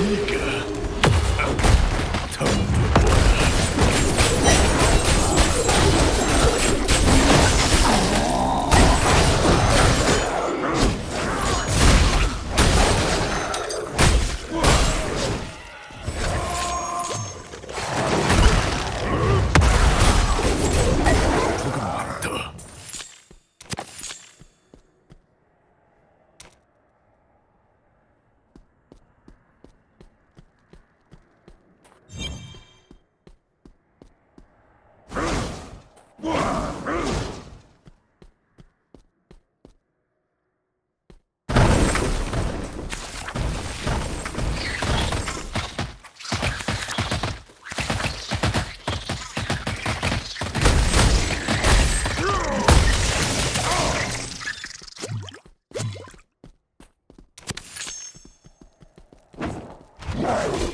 amiga. 다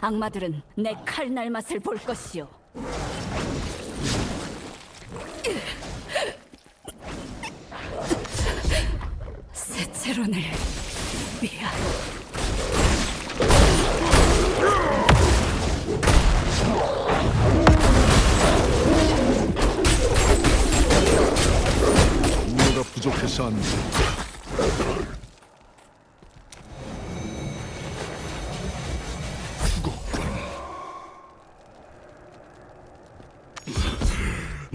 악마들은 내 칼날 맛을 볼 것이오 세체론을 위하여 우려가 부족해서 안 돼. 죽었군.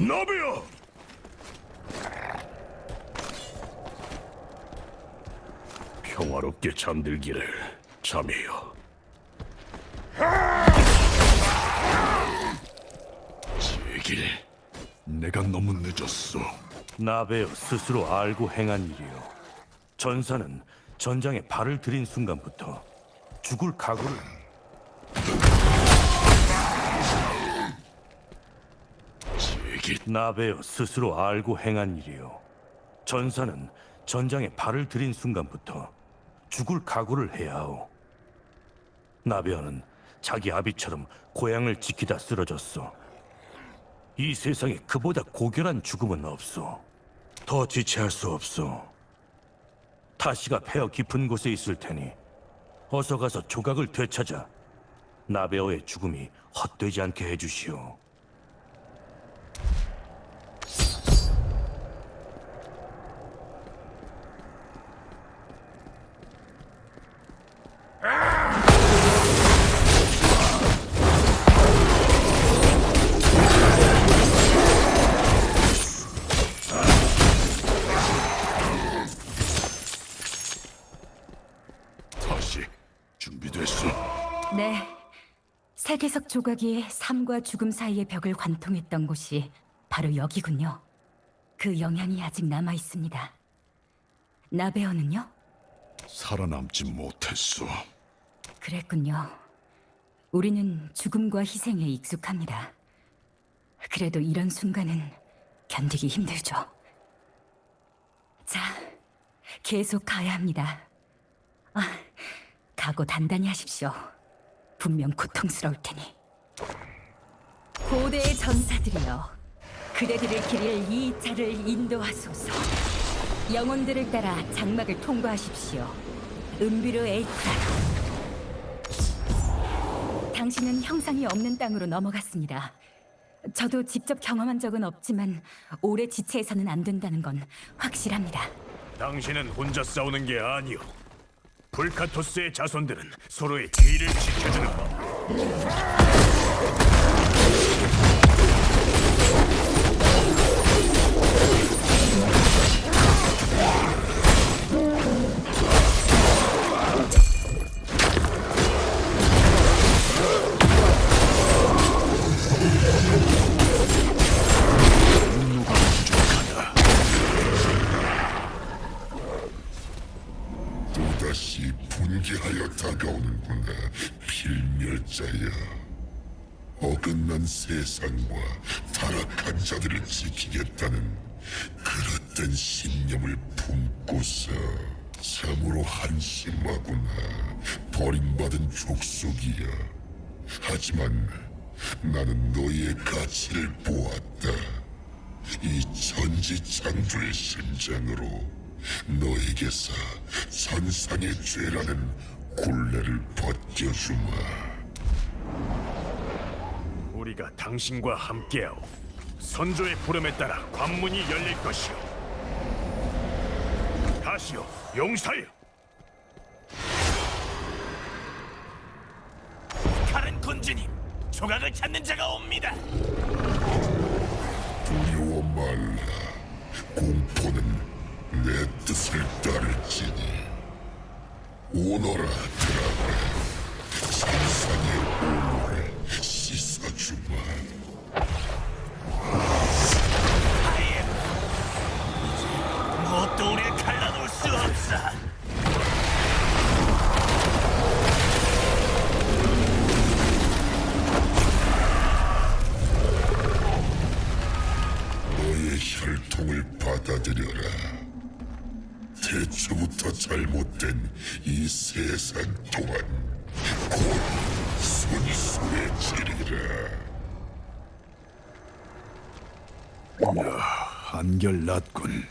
나비야! 평화롭게 잠들기를 잠이여. 제길, 내가 너무 늦었어. 나베어 스스로 알고 행한 일이요. 전사는 전장에 발을 들인 순간부터 죽을 각오를 제길, 나베어 스스로 알고 행한 일이요. 전사는 전장에 발을 들인 순간부터 죽을 각오를 해야 하오. 나베어는 자기 아비처럼 고향을 지키다 쓰러졌어. 이 세상에 그보다 고결한 죽음은 없어. 더 지체할 수 없어. 타시가 폐허 깊은 곳에 있을 테니 어서 가서 조각을 되찾아 나베어의 죽음이 헛되지 않게 해주시오. 조각이 삶과 죽음 사이의 벽을 관통했던 곳이 바로 여기군요 그 영향이 아직 남아 있습니다 나베어는요? 살아남지 못했어. 그랬군요 우리는 죽음과 희생에 익숙합니다. 그래도 이런 순간은 견디기 힘들죠. 자, 계속 가야 합니다. 아, 각오 단단히 하십시오. 분명 고통스러울 테니. 고대의 전사들이여, 그대들을 기릴 이 자를 인도하소서. 영혼들을 따라 장막을 통과하십시오. 은비르 에이크라로. 당신은 형상이 없는 땅으로 넘어갔습니다. 저도 직접 경험한 적은 없지만 오래 지체해서는 안 된다는 건 확실합니다. 당신은 혼자 싸우는 게 아니오. 불카토스의 자손들은 서로의 뒤를 지켜주는 법. Thank you. 어긋난 세상과 타락한 자들을 지키겠다는 그릇된 신념을 품고서 참으로 한심하구나. 버림받은 족속이야 하지만 나는 너희의 가치를 보았다. 이 천지창조의 심장으로 너에게서 선상의 죄라는 굴레를 벗겨주마. 우리가 당신과 함께하오. 선조의 부름에 따라 관문이 열릴 것이오. 다시요, 용사여. 칼은 군주님, 조각을 찾는 자가 옵니다. 두려워 말라. 공포는 내 뜻을 따를지니. 오너라 드라마. 또한 곧 순수해지리라. 한결 낮군.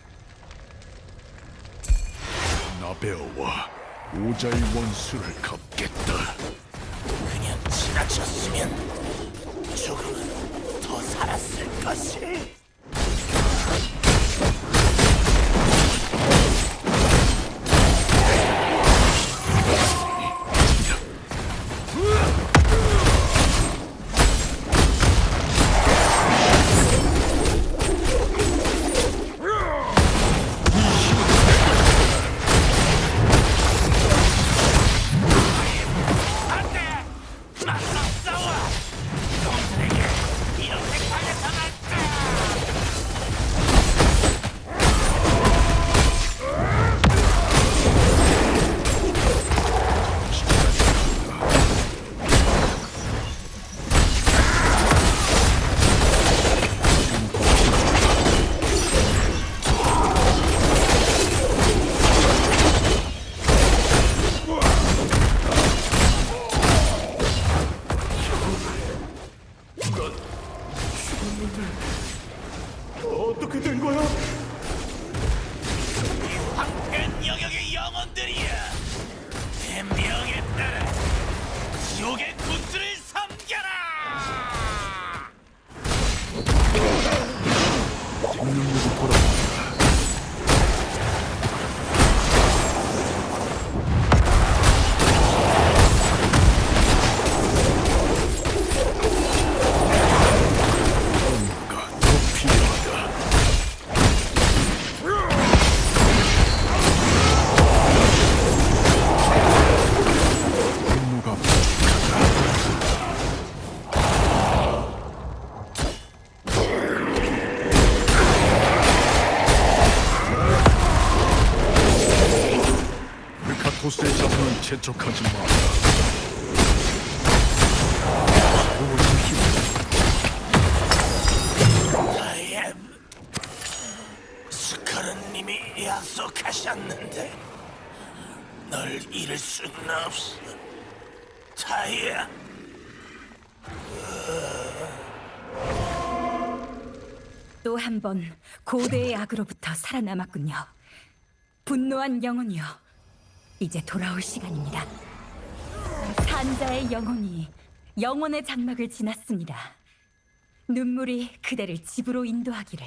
나베어와 오자의 원수를 갚겠다. 그냥 지나쳤으면 조금은 더 살았을 것을. 영역의 않는데 널 잃을 수는 없어 타이야 또 한 번 고대의 악으로부터 살아남았군요. 분노한 영혼이여, 이제 돌아올 시간입니다. 산자의 영혼이 영혼의 장막을 지났습니다. 눈물이 그대를 집으로 인도하기를.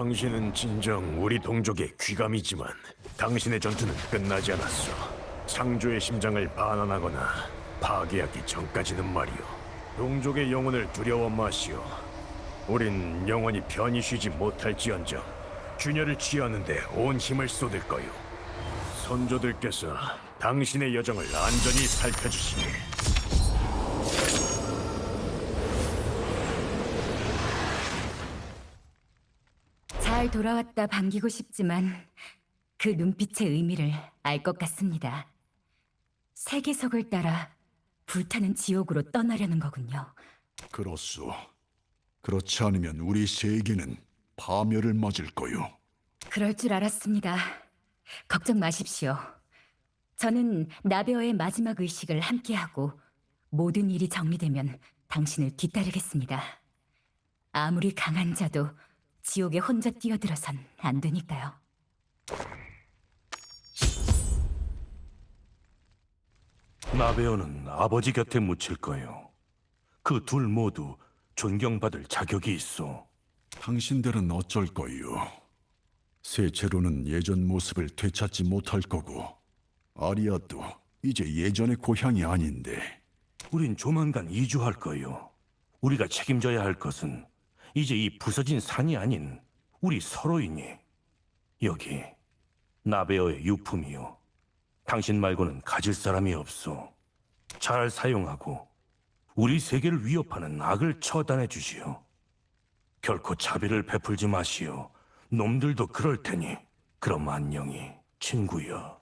당신은 진정 우리 동족의 귀감이지만 당신의 전투는 끝나지 않았어. 창조의 심장을 반환하거나 파괴하기 전까지는 말이오. 동족의 영혼을 두려워 마시오. 우린 영원히 편히 쉬지 못할지언정 균열을 취하는데 온 힘을 쏟을 거요. 선조들께서 당신의 여정을 안전히 살펴주시 돌아왔다 반기고 싶지만 그 눈빛의 의미를 알 것 같습니다. 세계석을 따라 불타는 지옥으로 떠나려는 거군요. 그렇소. 그렇지 않으면 우리 세계는 파멸을 맞을 거요. 그럴 줄 알았습니다. 걱정 마십시오. 저는 나베어의 마지막 의식을 함께하고 모든 일이 정리되면 당신을 뒤따르겠습니다. 아무리 강한 자도 지옥에 혼자 뛰어들어선 안 되니까요. 나베어는 아버지 곁에 묻힐 거요. 그 둘 모두 존경받을 자격이 있어. 당신들은 어쩔 거요. 세체로는 예전 모습을 되찾지 못할 거고 아리아도 이제 예전의 고향이 아닌데 우린 조만간 이주할 거요. 우리가 책임져야 할 것은 이제 이 부서진 산이 아닌 우리 서로이니. 여기 나베어의 유품이요. 당신 말고는 가질 사람이 없어. 잘 사용하고 우리 세계를 위협하는 악을 처단해 주시오. 결코 자비를 베풀지 마시오. 놈들도 그럴 테니. 그럼 안녕히 친구여.